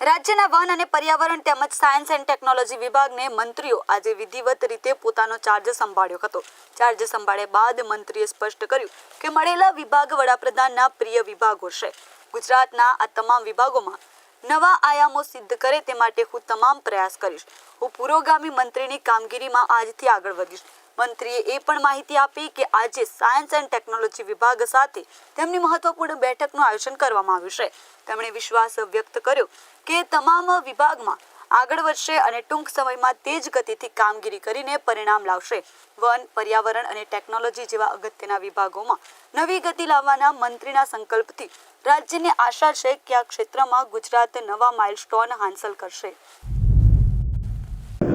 રાજ્યના વન અને પર્યાવરણ તેમજ સાયન્સ એન્ડ ટેકનોલોજી વિભાગને મંત્રીઓ આજે વિધિવત રીતે પોતાનો ચાર્જ સંભાળ્યો હતો. ચાર્જ સંભાળ્યા બાદ મંત્રીએ સ્પષ્ટ કર્યું કે મળેલા વિભાગ વડાપ્રધાનના પ્રિય વિભાગો છે. ગુજરાતના આ તમામ વિભાગોમાં નવા આયામો સિદ્ધ કરે તે માટે હું તમામ પ્રયાસ કરીશ. હું પુરોગામી મંત્રીની કામગીરીમાં આજથી આગળ વધીશ. મંત્રીએ એ પણ માહિતી આપી કે આજે સાયન્સ એન્ડ ટેકનોલોજી વિભાગ સાથે તેમની મહત્વપૂર્ણ બેઠકનું આયોજન કરવામાં આવ્યું છે. તેમણે વિશ્વાસ વ્યક્ત કર્યો કે તમામ વિભાગમાં આગળ વધશે અને ટૂંક સમયમાં તેજ ગતિથી કામગીરી કરીને પરિણામ લાવશે. વન, પર્યાવરણ અને ટેકનોલોજી જેવા અગત્યના વિભાગોમાં નવી ગતિ લાવવાના મંત્રીના સંકલ્પથી રાજ્યને આશા છે કે આ ક્ષેત્રમાં ગુજરાત નવા માઇલસ્ટોન હાંસલ કરશે.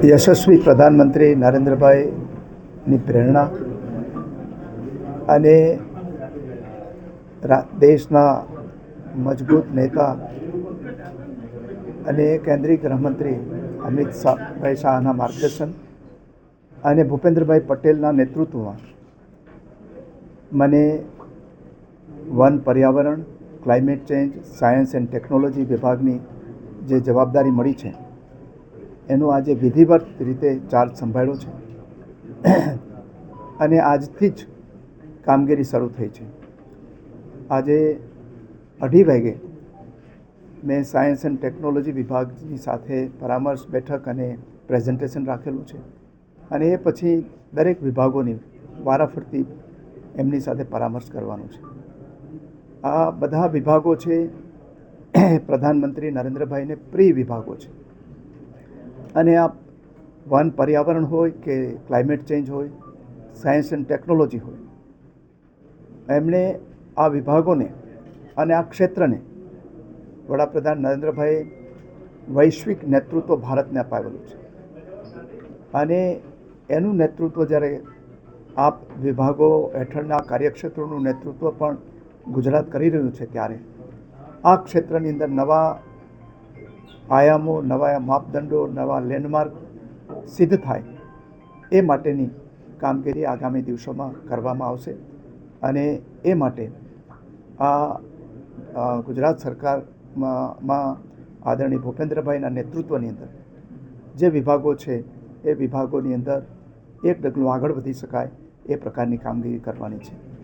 યશસ્વી પ્રધાનમંત્રી નરેન્દ્રભાઈની પ્રેરણા અને દેશના મજબૂત નેતા અને કેન્દ્રીય ગૃહમંત્રી અમિત શાહભાઈ શાહના માર્ગદર્શન અને ભૂપેન્દ્રભાઈ પટેલના નેતૃત્વમાં મને વન પર્યાવરણ, climate change, science and technology વિભાગની જે જવાબદારી મળી છે, એનો આજે વિધિવત રીતે ચાર્જ સંભાળ્યો છે. અને આજથી જ કામગીરી શરૂ થઈ છે. આજે અઢી વાગે મેં સાયન્સ એન્ડ ટેકનોલોજી વિભાગની સાથે પરામર્શ બેઠક અને પ્રેઝન્ટેશન રાખેલું છે. અને એ પછી દરેક વિભાગોની વારાફરતી એમની સાથે પરામર્શ કરવાનું છે. આ બધા વિભાગો છે પ્રધાનમંત્રી નરેન્દ્રભાઈને પ્રિય વિભાગો છે. અને આ વન પર્યાવરણ હોય કે ક્લાઇમેટ ચેન્જ હોય, સાયન્સ એન્ડ ટેકનોલોજી હોય, એમણે આ વિભાગોને અને આ ક્ષેત્રને વડાપ્રધાન નરેન્દ્રભાઈએ વૈશ્વિક નેતૃત્વ ભારતને અપાવેલું છે. અને એનું નેતૃત્વ જ્યારે આ વિભાગો હેઠળના કાર્યક્ષેત્રોનું નેતૃત્વ પણ ગુજરાત કરી રહ્યું છે ત્યારે, આ ક્ષેત્રની અંદર નવા આયામો, નવા માપદંડો, નવા લેન્ડમાર્ક સિદ્ધ થાય. એ માટેની કામગીરી આગામી દિવસોમાં કરવામાં આવશે અને એ માટે આ ગુજરાત સરકારમાં આદરણીય ભૂપેન્દ્રભાઈના નેતૃત્વની અંદર જે વિભાગો છે, એ વિભાગોની અંદર એક ડગલું આગળ વધી શકાય એ પ્રકારની કામગીરી કરવાની છે.